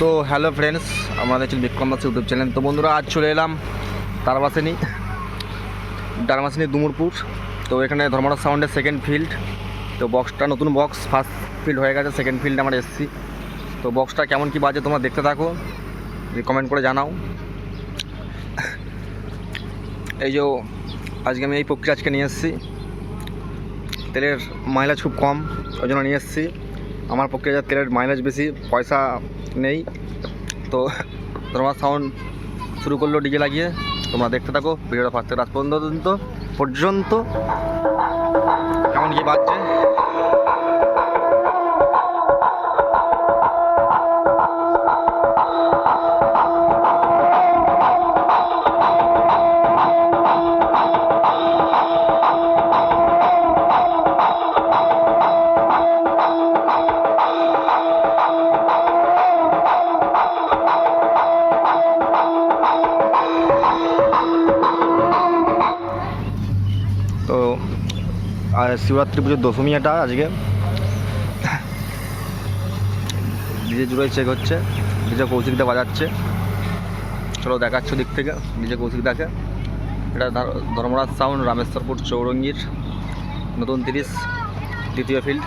তো hello friends, আমাদের হচ্ছে বিক্রম দাস ইউটিউব চ্যানেল। তো বন্ধুরা, আজ চলে এলাম তারবাসিনী ডারমাসিনী দুমুরপুর। তো এখানে ধর্মরাজ সাউন্ডের সেকেন্ড ফিল্ড তো বক্সটা নতুন বক্স ফার্স্ট ফিল্ড হয়ে গেছে সেকেন্ড ফিল্ড আমরা এসেছি। তো বক্সটা কেমন কি বাজে তোমরা দেখতে থাকো কমেন্ট করে জানাও। এই যে আজকে আমি এই প্রক্রিয়া আজকে নিয়ে এসেছি। তেলের মাইলেজ খুব কম, ওই জন্য নিয়ে এসেছি। আমার পক্ষে যা তেলের মাইলেজ বেশি, পয়সা নেই। তো তোমার সাউন্ড শুরু করল ডিজে লাগিয়ে। তোমরা দেখতে থাকো, ভিডিওটা ফার্স্ট থেকে পর্যন্ত পর্যন্ত। কেমন কি বাজছে? শিবরাত্রি পুজোর দশমী এটা আজকে। ডিজে জুড়ে চেক হচ্ছে, ডিজে কৌশিকদা বাজাচ্ছে। চলো দেখাচ্ছ দিক থেকে ডিজে কৌশিকদাকে। এটা ধর্মরাজ সাউন্ড রামেশ্বরপুর চৌরঙ্গির। নতুন তিরিশ, দ্বিতীয় ফিল্ড